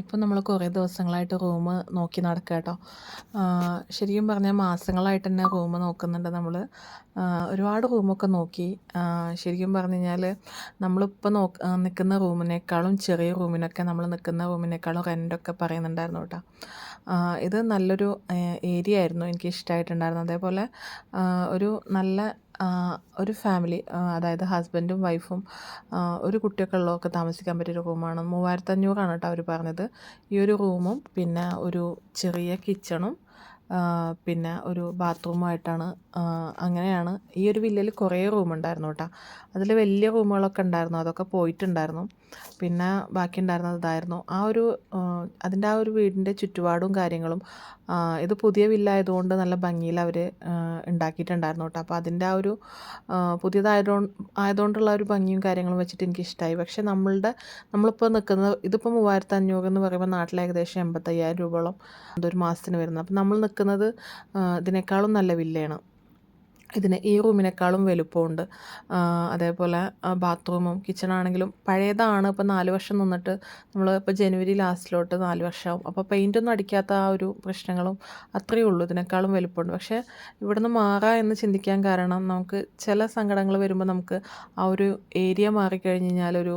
ഇപ്പം നമ്മൾ കുറേ ദിവസങ്ങളായിട്ട് റൂം നോക്കി നടക്കുക കേട്ടോ ശരിക്കും പറഞ്ഞാൽ മാസങ്ങളായിട്ട് തന്നെ റൂം നോക്കുന്നുണ്ട് നമ്മൾ ഒരുപാട് റൂമൊക്കെ നോക്കി. ശരിക്കും പറഞ്ഞു കഴിഞ്ഞാൽ നമ്മളിപ്പോൾ നോക്ക് നിൽക്കുന്ന റൂമിനേക്കാളും ചെറിയ റൂമിനൊക്കെ നമ്മൾ നിൽക്കുന്ന റൂമിനേക്കാളും റെന്റൊക്കെ പറയുന്നുണ്ടായിരുന്നു കേട്ടോ ഇത് നല്ലൊരു ഏരിയ ആയിരുന്നു എനിക്ക് ഇഷ്ടമായിട്ടുണ്ടായിരുന്നു അതേപോലെ ഒരു നല്ല ഒരു ഫാമിലി അതായത് ഹസ്ബൻഡും വൈഫും ഒരു കുട്ടിയൊക്കെ ഉള്ളതൊക്കെ താമസിക്കാൻ പറ്റിയൊരു റൂമാണ് മൂവായിരത്തഞ്ഞൂറാണ് കേട്ടോ അവർ പറഞ്ഞത്. ഈ ഒരു റൂമും പിന്നെ ഒരു ചെറിയ കിച്ചണും പിന്നെ ഒരു ബാത്റൂമായിട്ടാണ് അങ്ങനെയാണ്. ഈ ഒരു വില്ലയിൽ കുറേ റൂമുണ്ടായിരുന്നു കേട്ടോ. അതിൽ വലിയ റൂമുകളൊക്കെ ഉണ്ടായിരുന്നു അതൊക്കെ പോയിട്ടുണ്ടായിരുന്നു. പിന്നെ ബാക്കി ഉണ്ടായിരുന്നത് ഇതായിരുന്നു. ആ ഒരു അതിന്റെ ആ ഒരു വീടിന്റെ ചുറ്റുപാടും കാര്യങ്ങളും ഇത് പുതിയ വില്ല ആയതുകൊണ്ട് നല്ല ഭംഗിയിൽ അവർ ഉണ്ടാക്കിയിട്ടുണ്ടായിരുന്നു കേട്ടോ. അപ്പോൾ അതിന്റെ ആ ഒരു പുതിയതായതോ ആയതുകൊണ്ടുള്ള ഒരു ഭംഗിയും കാര്യങ്ങളും വെച്ചിട്ട് എനിക്ക് ഇഷ്ടമായി പക്ഷേ നമ്മളുടെ നമ്മളിപ്പോൾ നിൽക്കുന്നത് ഇതിപ്പോൾ മൂവായിരത്തി അഞ്ഞൂറ് എന്ന് പറയുമ്പോൾ നാട്ടിൽ ഏകദേശം എൺപത്തയ്യായിരം രൂപയോളം അതൊരു മാസത്തിന് വരുന്നത്. അപ്പോൾ നമ്മൾ നിൽക്കുന്നത് ഇതിനേക്കാളും നല്ല വില്ലയാണ്. ഇതിന് ഈ റൂമിനേക്കാളും വലുപ്പമുണ്ട്. അതേപോലെ ബാത്റൂമും കിച്ചണാണെങ്കിലും പഴയതാണ്. ഇപ്പോൾ നാല് വർഷം നിന്നിട്ട് നമ്മൾ ഇപ്പോൾ ജനുവരി ലാസ്റ്റിലോട്ട് നാല് വർഷമാവും. അപ്പോൾ പെയിന്റൊന്നും അടിക്കാത്ത ആ ഒരു പ്രശ്നങ്ങളും അത്രയേ ഉള്ളൂ. ഇതിനേക്കാളും വലുപ്പമുണ്ട്. പക്ഷേ ഇവിടുന്ന് മാറുക എന്ന് ചിന്തിക്കാൻ കാരണം നമുക്ക് ചില സങ്കടങ്ങൾ വരുമ്പോൾ നമുക്ക് ആ ഒരു ഏരിയ മാറിക്കഴിഞ്ഞ് കഴിഞ്ഞാൽ ഒരു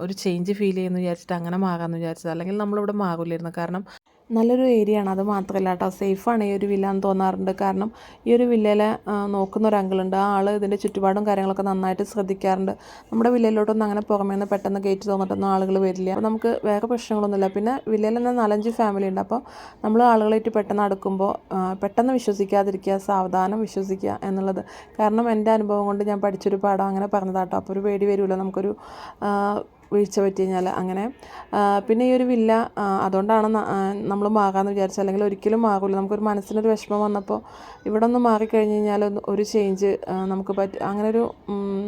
ഒരു ചേഞ്ച് ഫീൽ ചെയ്യുമെന്ന് വിചാരിച്ചിട്ട് അങ്ങനെ മാറാമെന്ന് വിചാരിച്ചത്. അല്ലെങ്കിൽ നമ്മളിവിടെ മാറില്ലായിരുന്നു കാരണം നല്ലൊരു ഏരിയ ആണ്. അത് മാത്രമല്ല കേട്ടോ സേഫാണ് ഈ ഒരു വില്ല എന്ന് തോന്നാറുണ്ട്. കാരണം ഈ ഒരു വില്ലയിലെ നോക്കുന്ന ഒരു അങ്കിളുണ്ട് ആ ആൾ ഇതിന്റെ ചുറ്റുപാടും കാര്യങ്ങളൊക്കെ നന്നായിട്ട് ശ്രദ്ധിക്കാറുണ്ട്. നമ്മുടെ വില്ലയിലോട്ടൊന്നും അങ്ങനെ പുറമേ നിന്ന് പെട്ടെന്ന് ഗേറ്റ് തോന്നിട്ടൊന്നും ആളുകൾ വരില്ല. അപ്പോൾ നമുക്ക് വേറെ പ്രശ്നങ്ങളൊന്നുമില്ല. പിന്നെ വില്ലയിൽ തന്നെ നാലഞ്ച് ഫാമിലി ഉണ്ട്. അപ്പോൾ നമ്മൾ ആളുകളായിട്ട് പെട്ടെന്ന് അടുക്കുമ്പോൾ പെട്ടെന്ന് വിശ്വസിക്കാതിരിക്കുക സാവധാനം വിശ്വസിക്കുക എന്നുള്ളത്. കാരണം എന്റെ അനുഭവം കൊണ്ട് ഞാൻ പഠിച്ചൊരു പാഠം അങ്ങനെ പറഞ്ഞതാട്ടോ അപ്പോൾ ഒരു പേടി വരുമല്ലോ നമുക്കൊരു വീഴ്ച പറ്റി കഴിഞ്ഞാൽ അങ്ങനെ പിന്നെ ഈ ഒരു വില്ല അതുകൊണ്ടാണ് നമ്മൾ മാകാമെന്ന് വിചാരിച്ചത്. അല്ലെങ്കിൽ ഒരിക്കലും മാകില്ല നമുക്കൊരു മനസ്സിനൊരു വിഷമം വന്നപ്പോൾ ഇവിടെ ഒന്ന് മാറിക്കഴിഞ്ഞ് കഴിഞ്ഞാൽ ഒരു ചേഞ്ച് നമുക്ക് പറ്റി അങ്ങനെ ഒരു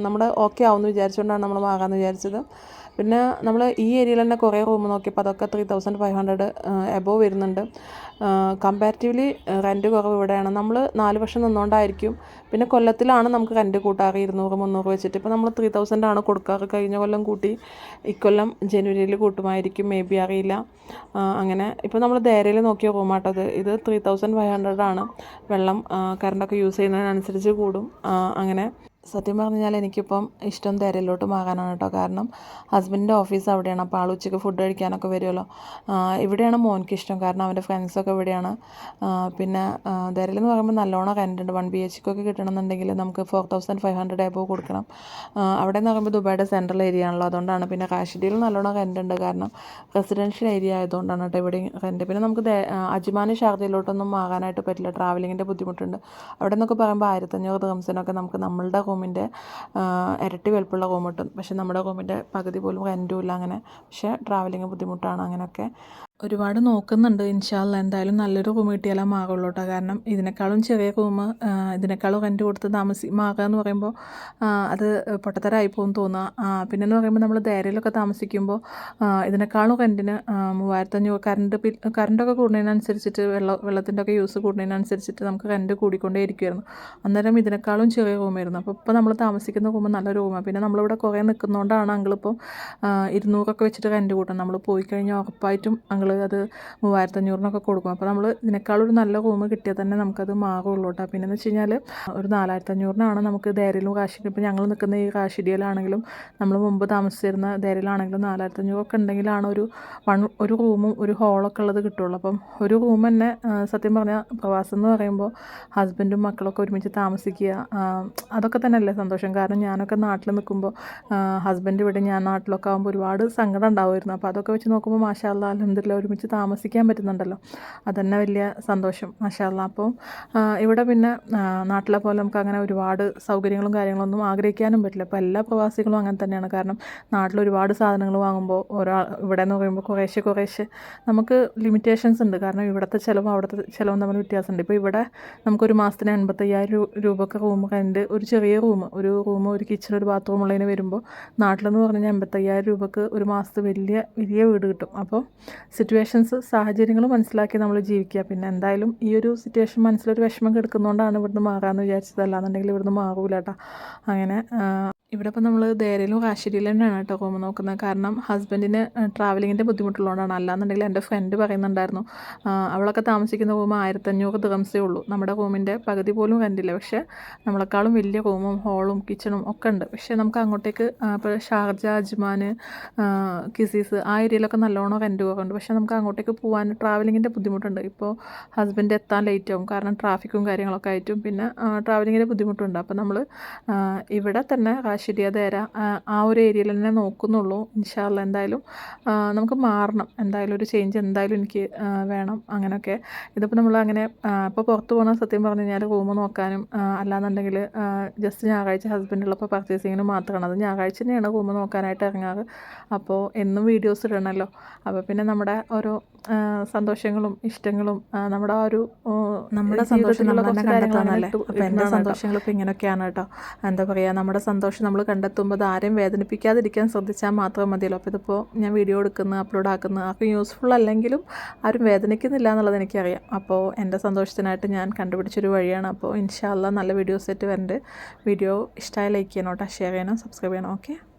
നമ്മുടെ ഓക്കെ ആവുമെന്ന് വിചാരിച്ചുകൊണ്ടാണ് നമ്മൾ മാകാമെന്ന് വിചാരിച്ചത്. പിന്നെ നമ്മൾ ഈ ഏരിയയിൽ തന്നെ കുറേ റൂം നോക്കിയപ്പോൾ അതൊക്കെ three thousand five hundred above വരുന്നുണ്ട്. കമ്പാരിറ്റീവ്ലി റെന്റ് കുറവ് ഇവിടെയാണ്. നമ്മൾ നാല് വർഷം നിന്നുകൊണ്ടായിരിക്കും പിന്നെ കൊല്ലത്തിലാണ് നമുക്ക് റെന്റ് കൂട്ടാറ് ഇരുന്നൂറ് മുന്നൂറ് വെച്ചിട്ട്. ഇപ്പോൾ നമ്മൾ ത്രീ തൗസൻഡ് ആണ് കൊടുക്കാറ്. കഴിഞ്ഞ കൊല്ലം കൂട്ടി ഇക്കൊല്ലം ജനുവരിയിൽ കൂട്ടുമായിരിക്കും മേ ബി അറിയില്ല. അങ്ങനെ. ഇപ്പോൾ നമ്മൾ ധൈര്യയിൽ നോക്കിയ റൂമാട്ടത് ഇത് ത്രീ തൗസൻഡ് ഫൈവ് ഹൺഡ്രഡ് ആണ്. വെള്ളം കറണ്ടൊക്കെ യൂസ് ചെയ്യുന്നതിനനുസരിച്ച് കൂടും. അങ്ങനെ. സത്യം പറഞ്ഞാൽ എനിക്കിപ്പം ഇഷ്ടം തെരയിലോട്ട് മാറാനാണ് കേട്ടോ. കാരണം ഹസ്ബൻഡിന്റെ ഓഫീസ് അവിടെയാണ്. അപ്പോൾ ആൾ ഉച്ചയ്ക്ക് ഫുഡ് കഴിക്കാനൊക്കെ വരുമല്ലോ ഇവിടെയാണ് മോനിക്ക് ഇഷ്ടം. കാരണം അവന്റെ ഫ്രണ്ട്സൊക്കെ ഇവിടെയാണ്. പിന്നെ തെരയിൽ എന്ന് പറയുമ്പോൾ നല്ലോണം റെന്റ് ഉണ്ട്. വൺ ബി എച്ച് ഒക്കെ കിട്ടണമെന്നുണ്ടെങ്കിൽ നമുക്ക് four thousand five hundred above കൊടുക്കണം. അവിടെ എന്ന് പറയുമ്പോൾ ദുബായുടെ സെൻട്രൽ ഏരിയ ആണല്ലോ. അതുകൊണ്ടാണ് പിന്നെ കാശ്മീരിൽ നല്ലോണം റെന്റ് ഉണ്ട്. കാരണം റെസിഡൻഷ്യൽ ഏരിയ ആയതുകൊണ്ടാണ് കേട്ടോ ഇവിടെ കണ്ടിട്ട് പിന്നെ നമുക്ക് അജിമാനി ഷാർജയിലോട്ടൊന്നും മാറാനായിട്ട് പറ്റില്ല. ട്രാവലിങ്ങിന്റെ ബുദ്ധിമുട്ടുണ്ട്. അവിടെ നിന്നൊക്കെ പറയുമ്പോൾ ആയിരത്തഞ്ഞൂറ് ദിവസത്തിനൊക്കെ നമുക്ക് നമ്മളുടെ റൂമിന്റെ ഇരട്ടി വലുപ്പമുള്ള റൂം കിട്ടും. പക്ഷേ നമ്മുടെ കോമിന്റെ പകുതി പോലും ഇല്ല അങ്ങനെ. പക്ഷേ ട്രാവലിങ് ബുദ്ധിമുട്ടാണ് അങ്ങനെയൊക്കെ. ഒരുപാട് നോക്കുന്നുണ്ട് ഇൻഷാല്ല എന്തായാലും നല്ലൊരു റൂം കിട്ടിയാലേ മാറുള്ളൂ കേട്ടോ. കാരണം ഇതിനേക്കാളും ചെറിയ റൂം ഇതിനേക്കാളും റെന്റ് കൊടുത്ത് താമസി മാറുക എന്ന് പറയുമ്പോൾ അത് പൊട്ടത്തരായി പോകും തോന്നുക. പിന്നെ എന്ന് പറയുമ്പോൾ നമ്മൾ ധൈര്യയിലൊക്കെ താമസിക്കുമ്പോൾ ഇതിനേക്കാളും റെന്റിന് മൂവായിരത്തഞ്ഞൂറ് കറണ്ട് ബിൽ കറണ്ടൊക്കെ കൂടുന്നതിനനുസരിച്ചിട്ട് വെള്ളം വെള്ളത്തിന്റെ ഒക്കെ യൂസ് കൂടുന്നതിനനുസരിച്ചിട്ട് നമുക്ക് റെന്റ് കൂടിക്കൊണ്ടേ ഇരിക്കുമായിരുന്നു അന്നേരം ഇതിനേക്കാളും ചെറിയ റൂമായിരുന്നു അപ്പോൾ ഇപ്പോൾ നമ്മൾ താമസിക്കുന്ന റൂം നല്ല റൂമാണ് പിന്നെ നമ്മളിവിടെ കുറേ നിൽക്കുന്നതുകൊണ്ടാണ് അങ്കിളിപ്പം ഇരുന്നൂറൊക്കെ വെച്ചിട്ട് റെന്റ് കൂട്ടണം. നമ്മൾ പോയി കഴിഞ്ഞാൽ ഉറപ്പായിട്ടും അത് മൂവായിരത്തഞ്ഞൂറിനൊക്കെ കൊടുക്കും. അപ്പോൾ നമ്മൾ ഇതിനേക്കാളൊരു നല്ല റൂം കിട്ടിയാൽ തന്നെ നമുക്കത് മാറുള്ളൂ കേട്ടോ. പിന്നെ എന്ന് വെച്ച് കഴിഞ്ഞാൽ ഒരു നാലായിരത്തഞ്ഞൂറിനാണ് നമുക്ക് ധൈര്യയിലും കാശിക്കും. ഇപ്പോൾ ഞങ്ങൾ നിൽക്കുന്ന ഈ കാശിടിയിലാണെങ്കിലും നമ്മൾ മുമ്പ് താമസിച്ചിരുന്ന ധൈര്യയിലാണെങ്കിലും നാലായിരത്തഞ്ഞൂറൊക്കെ ഉണ്ടെങ്കിലാണ് ഒരു വൺ ഒരു റൂമും ഒരു ഹോളൊക്കെ ഉള്ളത് കിട്ടുള്ളൂ. അപ്പം ഒരു റൂം തന്നെ സത്യം പറഞ്ഞാൽ പ്രവാസം എന്ന് പറയുമ്പോൾ ഹസ്ബൻഡും മക്കളൊക്കെ ഒരുമിച്ച് താമസിക്കുക അതൊക്കെ തന്നെയല്ലേ സന്തോഷം. കാരണം ഞാനൊക്കെ നാട്ടിൽ നിൽക്കുമ്പോൾ ഹസ്ബൻഡ് ഇവിടെ ഞാൻ നാട്ടിലൊക്കെ ആകുമ്പോൾ ഒരുപാട് സങ്കടം ഉണ്ടാവുമായിരുന്നു. അപ്പോൾ അതൊക്കെ വെച്ച് നോക്കുമ്പോൾ മാഷാല്ല അലഹമില്ല ഒരുമിച്ച് താമസിക്കാൻ പറ്റുന്നുണ്ടല്ലോ. അതന്നെ വലിയ സന്തോഷം മാഷാല്ല അപ്പോൾ ഇവിടെ പിന്നെ നാട്ടിലെ പോലെ നമുക്ക് അങ്ങനെ ഒരുപാട് സൗകര്യങ്ങളും കാര്യങ്ങളൊന്നും ആഗ്രഹിക്കാനും പറ്റില്ല. അപ്പോൾ എല്ലാ പ്രവാസികളും അങ്ങനെ തന്നെയാണ്. കാരണം നാട്ടിൽ ഒരുപാട് സാധനങ്ങൾ വാങ്ങുമ്പോൾ ഒരാൾ ഇവിടെ എന്ന് പറയുമ്പോൾ കുറേശ്ശെ കുറേശ്ശെ നമുക്ക് ലിമിറ്റേഷൻസ് ഉണ്ട്. കാരണം ഇവിടുത്തെ ചിലവും അവിടുത്തെ ചിലവും തമ്മിൽ വ്യത്യാസമുണ്ട്. ഇപ്പോൾ ഇവിടെ നമുക്കൊരു മാസത്തിന് എൺപത്തയ്യായിരം രൂപയൊക്കെ റൂം റെന്റ് ഒരു ചെറിയ റൂം ഒരു റൂം ഒരു കിച്ചൺ ഒരു ബാത്റൂം ഉള്ളതിന് വരുമ്പോൾ നാട്ടിലെന്ന് പറഞ്ഞാൽ എൺപത്തയ്യായിരം രൂപക്ക് ഒരു മാസത്തെ വലിയ വലിയ വീട് കിട്ടും. അപ്പോൾ സിറ്റുവേഷൻസ് സാഹചര്യങ്ങൾ മനസ്സിലാക്കി നമ്മൾ ജീവിക്കുക. പിന്നെ എന്തായാലും ഈ ഒരു സിറ്റുവേഷൻ മനസ്സിലൊരു വിഷമം കിടക്കുന്നതുകൊണ്ടാണ് ഇവിടുന്ന് മാറാമെന്ന് വിചാരിച്ചത് അല്ലാന്നുണ്ടെങ്കിൽ ഇവിടുന്ന് മാറൂല കേട്ടോ അങ്ങനെ ഇവിടെ ഇപ്പോൾ നമ്മൾ ദേരയിലും കാശ്ശേരിയിലും തന്നെയാണ് കേട്ടോ പോകുമ്പോൾ നോക്കുന്നത്. കാരണം ഹസ്ബൻഡിന് ട്രാവലിങ്ങിന്റെ ബുദ്ധിമുട്ടുള്ളതുകൊണ്ടാണ്. അല്ലാന്നുണ്ടെങ്കിൽ എന്റെ ഫ്രണ്ട് പറയുന്നുണ്ടായിരുന്നു അവളൊക്കെ താമസിക്കുന്ന റൂം ആയിരത്തഞ്ഞൂറ് ദിവസമേ ഉള്ളൂ. നമ്മുടെ റൂമിന്റെ പകുതി പോലും കണ്ടില്ല പക്ഷേ നമ്മളെക്കാളും വലിയ റൂമും ഹോളും കിച്ചണും ഒക്കെ ഉണ്ട്. പക്ഷേ നമുക്ക് അങ്ങോട്ടേക്ക് ഇപ്പോൾ ഷാർജ അജ്മാൻ കിസീസ് ആ ഏരിയയിലൊക്കെ നല്ലോണം റെന്റ് പോകുന്നുണ്ട് പക്ഷേ നമുക്ക് അങ്ങോട്ടേക്ക് പോകാൻ ട്രാവലിങ്ങിന്റെ ബുദ്ധിമുട്ടുണ്ട്. ഇപ്പോൾ ഹസ്ബൻഡ് എത്താൻ ലേറ്റ് ആവും. കാരണം ട്രാഫിക്കും കാര്യങ്ങളൊക്കെ ആയിട്ടും. പിന്നെ ട്രാവലിങ്ങിന്റെ ബുദ്ധിമുട്ടുണ്ട്. അപ്പോൾ നമ്മൾ ഇവിടെ തന്നെ കാശ്ശേരി ദേര തരാം ആ ഒരു ഏരിയയിൽ തന്നെ നോക്കുന്നുള്ളൂ. ഇൻഷാല്ല എന്തായാലും നമുക്ക് മാറണം. എന്തായാലും ഒരു ചേഞ്ച് എന്തായാലും എനിക്ക് വേണം അങ്ങനെയൊക്കെ ഇതിപ്പോൾ നമ്മൾ അങ്ങനെ ഇപ്പോൾ പുറത്ത് പോകുന്ന സത്യം പറഞ്ഞു കഴിഞ്ഞാൽ റൂം നോക്കാനും അല്ലാന്നുണ്ടെങ്കിൽ ജസ്റ്റ് ഞായറാഴ്ച ഹസ്ബൻഡ് ഉള്ളപ്പോൾ പർച്ചേസിങ്ങിന് മാത്രമാണ് അത് ഞായറാഴ്ച തന്നെയാണ് റൂം നോക്കാനായിട്ട് ഇറങ്ങാറ്. അപ്പോൾ എന്നും വീഡിയോസ് ഇടണമല്ലോ അപ്പോൾ പിന്നെ നമ്മുടെ ഓരോ സന്തോഷങ്ങളും ഇഷ്ടങ്ങളും നമ്മുടെ ആ ഒരു നമ്മുടെ സന്തോഷങ്ങളൊക്കെ കണ്ടെത്താനല്ലേ അപ്പോൾ എന്റെ സന്തോഷങ്ങളിപ്പോൾ ഇങ്ങനെയൊക്കെയാണ് കേട്ടോ. എന്താ പറയുക നമ്മുടെ സന്തോഷം നമ്മൾ കണ്ടെത്തുമ്പോൾ അത് ആരെയും വേദനിപ്പിക്കാതിരിക്കാൻ ശ്രദ്ധിച്ചാൽ മാത്രം മതിയല്ലോ. അപ്പോൾ ഇതിപ്പോൾ ഞാൻ വീഡിയോ എടുക്കുന്ന അപ്ലോഡ് ആക്കുന്ന. ആർക്കും യൂസ്ഫുൾ അല്ലെങ്കിലും ആരും വേദനിക്കുന്നില്ല എന്നുള്ളത് എനിക്കറിയാം. അപ്പോൾ എന്റെ സന്തോഷത്തിനായിട്ട് ഞാൻ കണ്ടുപിടിച്ചൊരു വഴിയാണ്. അപ്പോൾ ഇൻഷാല്ല നല്ല വീഡിയോസ് ആയിട്ട് വരണ്ട്. വീഡിയോ ഇഷ്ടമായി ലൈക്ക് ചെയ്യണം കേട്ടോ ഷെയർ ചെയ്യണം സബ്സ്ക്രൈബ് ചെയ്യണം. ഓക്കെ